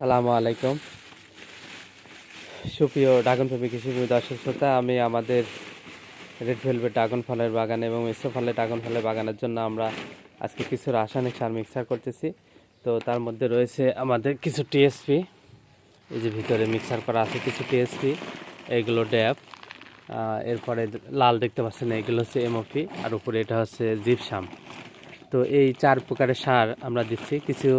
সালামু আলাইকুম। সুপ্রিয় ড্রাগন প্রেমী কৃষি দর্শক শ্রোতা, আমি আমাদের রেড ভেলভেট ড্রাগন ফলের বাগান এবং মিশ্র ফলের ড্রাগন ফলের বাগানের জন্য আমরা আজকে কিছু রাসায়নিক সার মিক্সার করতেছি। তো তার মধ্যে রয়েছে আমাদের কিছু টিএসপি, এই যে ভিতরে মিক্সার করা আছে কিছু টিএসপি এইগুলো ড্যাপ এরপরে লাল দেখতে পাচ্ছেন এগুলো হচ্ছে এমওপি আর উপরে এটা হচ্ছে জিপসাম। তো এই চার প্রকারের সার আমরা দিচ্ছি। কিছু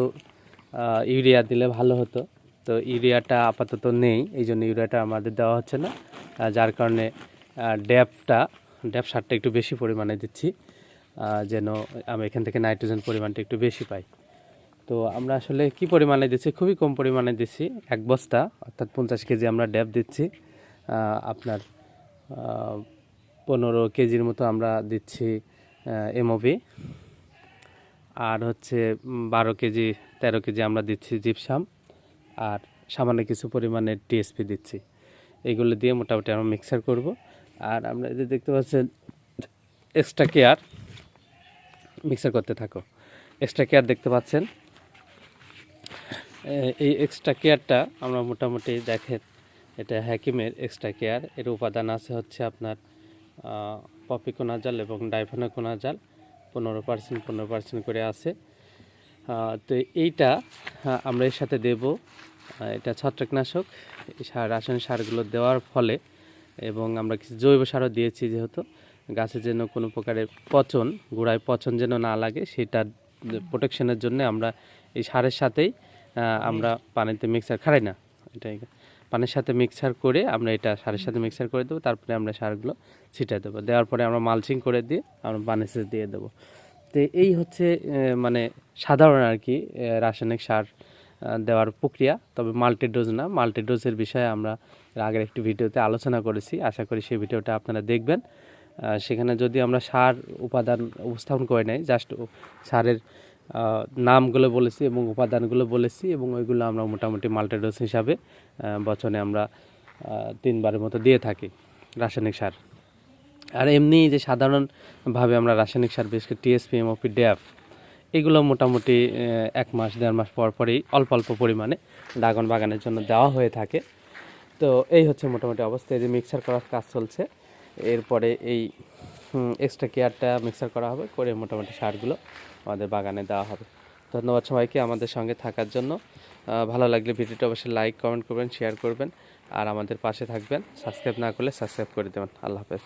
ইউরিয়া দিলে ভালো হতো। তো ইউরিয়াটা আপাতত নেই, এই জন্য ইউরিয়াটা আমাদের দেওয়া হচ্ছে না। যার কারণে ড্যাপটা, ড্যাপ সারটা একটু বেশি পরিমাণে দিচ্ছি যেন আমি এখান থেকে নাইট্রোজেন পরিমাণটা একটু বেশি পাই। তো আমরা আসলে কি পরিমাণে দিচ্ছি? খুবই কম পরিমাণে দিচ্ছি, এক বস্তা, অর্থাৎ পঞ্চাশ কেজি আমরা ড্যাপ দিচ্ছি। আপনার পনেরো কেজির মতো আমরা দিচ্ছি এমওবি আর হচ্ছে বারো কেজি তেরো কেজি আমরা দিচ্ছি জিপসাম আর সামান্য কিছু পরিমাণে টিএসপি দিচ্ছি। এগুলো দিয়ে মোটামুটি আমরা মিক্সার করব। আর আমরা যে দেখতে পাচ্ছেন এক্সট্রা কেয়ার মিক্সার করতে থাকো। এক্সট্রা কেয়ার দেখতে পাচ্ছেন। এই এক্সট্রা কেয়ারটা আমরা মোটামুটি দেখেন, এটা হ্যাকিমের এক্সট্রা কেয়ার এর উপাদান আছে হচ্ছে আপনার পপিকোনাজাল এবং ডাইফোনাকোনাজাল পনেরো পার্সেন্ট পনেরো পার্সেন্ট করে আছে। তো এইটা আমরা এর সাথে দেব। এটা ছত্রাকনাশক। সার, রাসায়নিক সারগুলো দেওয়ার ফলে এবং আমরা কিছু জৈব সারও দিয়েছি যেহেতু। গাছের যেন কোনো প্রকারের পচন, গোড়ায় পচন যেন না লাগে, সেটার প্রোটেকশনের জন্য আমরা এই সারের সাথেই আমরা পানিতে মিক্সার খাড়াই না। এটাই। পানির সাথে মিক্সার করে আমরা এটা সারের সাথে মিক্সার করে দেবো, তারপরে আমরা সারগুলো ছিটাই দেবো। দেওয়ার পরে আমরা মালচিং করে দিয়ে আমরা পানি সেচ দিয়ে দেবো। তো এই হচ্ছে মানে সাধারণ আর কি রাসায়নিক সার দেওয়ার প্রক্রিয়া। তবে মাল্টিডোজ না মাল্টিডোজের বিষয়ে আমরা আগের একটি ভিডিওতে আলোচনা করেছি। আশা করি সেই ভিডিওটা আপনারা দেখবেন। সেখানে যদি আমরা সার উপাদান উপস্থাপন করে নেই জাস্ট সারের নামগুলো বলেছি এবং উপাদানগুলো বলেছি এবং ওইগুলো আমরা মোটামুটি মাল্টিডোজ হিসাবে আহ, বছরে আমরা তিনবারের মতো দিয়ে থাকি রাসায়নিক সার। আর এমনি যে সাধারণভাবে আমরা রাসায়নিক সার, বিশেষ করে টিএসপি এমওপি ড্যাফ এগুলো মোটামুটি এক মাস, দেড় মাস পর পরেই অল্প অল্প পরিমাণে ড্রাগন বাগানের জন্য দেওয়া হয়ে থাকে। তো এই হচ্ছে মোটামুটি অবস্থা। এই যে মিক্সার করার কাজ চলছে। এরপরে এই এক্সট্রা কেয়ারটা মিক্সার করা হবে করে মোটামুটি সারগুলো আমাদের বাগানে দেওয়া হবে। ধন্যবাদ সবাইকে আমাদের সঙ্গে থাকার জন্য। ভালো লাগলে ভিডিওটা অবশ্যই লাইক কমেন্ট করবেন শেয়ার করবেন। আর আমাদের পাশে থাকবেন। সাবস্ক্রাইব না করলে সাবস্ক্রাইব করে দেবেন। আল্লাহ হাফেজ।